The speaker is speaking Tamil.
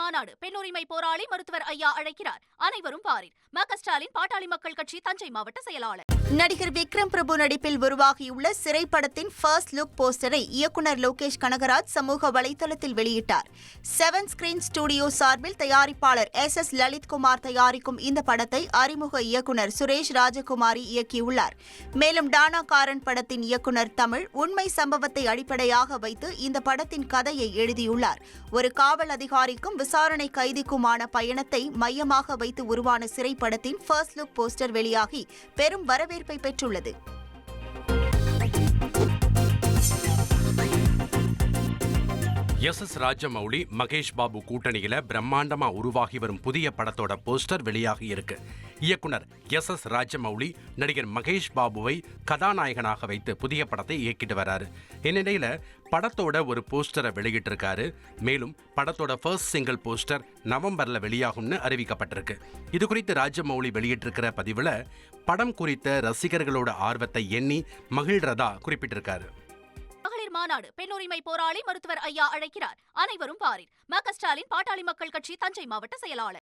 மாநாடு பெண்ணுரிமை போராளி மருத்துவர் ஐயா அழைக்கிறார். அனைவரும் வாரில் மக ஸ்டாலின் பாட்டாளி மக்கள் கட்சி தஞ்சை மாவட்ட செயலாளர். நடிகர் விக்ரம் பிரபு நடிப்பில் உருவாகியுள்ள சிறைப்படத்தின் ஃபர்ஸ்ட் லுக் போஸ்டரை இயக்குனர் லோகேஷ் கனகராஜ் சமூக வலைதளத்தில் வெளியிட்டார். செவன் ஸ்கிரீன் ஸ்டுடியோ சார்பில் தயாரிப்பாளர் எஸ் எஸ் லலித்குமார் தயாரிக்கும் இந்த படத்தை அறிமுக இயக்குனர் சுரேஷ் ராஜகுமாரி இயக்கியுள்ளார். மேலும் டானா காரன் படத்தின் இயக்குனர் தமிழ் உண்மை சம்பவத்தை அடிப்படையாக வைத்து இந்த படத்தின் கதையை எழுதியுள்ளார். ஒரு காவல் அதிகாரிக்கும் விசாரணை கைதிக்குமான பயணத்தை மையமாக வைத்து உருவான சிறைப்படத்தின் ஃபர்ஸ்ட் லுக் போஸ்டர் வெளியாகி பெரும் வரவேற்பு பெற்றுள்ளது. எஸ் எஸ் ராஜமௌலி மகேஷ் பாபு கூட்டணியில பிரம்மாண்டமா உருவாகி வரும் புதிய படத்தோட போஸ்டர் வெளியாகி இருக்கு. இயக்குனர் எஸ் எஸ் ராஜமௌலி நடிகர் மகேஷ் பாபுவை கதாநாயகனாக வைத்து புதிய படத்தை இயக்கிட்டு வராரு. இந்நிலையில படத்தோட ஒரு போஸ்டரை வெளியிட்டிருக்காரு. மேலும் படத்தோட ஃபர்ஸ்ட் சிங்கிள் போஸ்டர் நவம்பர்ல வெளியாகும்னு அறிவிக்கப்பட்டிருக்கு. இது குறித்து ராஜமௌலி வெளியிட்டிருக்கிற பதிவுல படம் குறித்த ரசிகர்களோட ஆர்வத்தை எண்ணி மகிழ்றதா குறிப்பிட்டிருக்காரு. மகளிர் மாநாடு பெண்ணுரிமை போராளி மருத்துவர் ஐயா அழைக்கிறார். அனைவரும் வாரில். ம ஸ்டாலின் பாட்டாளி மக்கள் கட்சி தஞ்சை மாவட்ட செயலாளர்.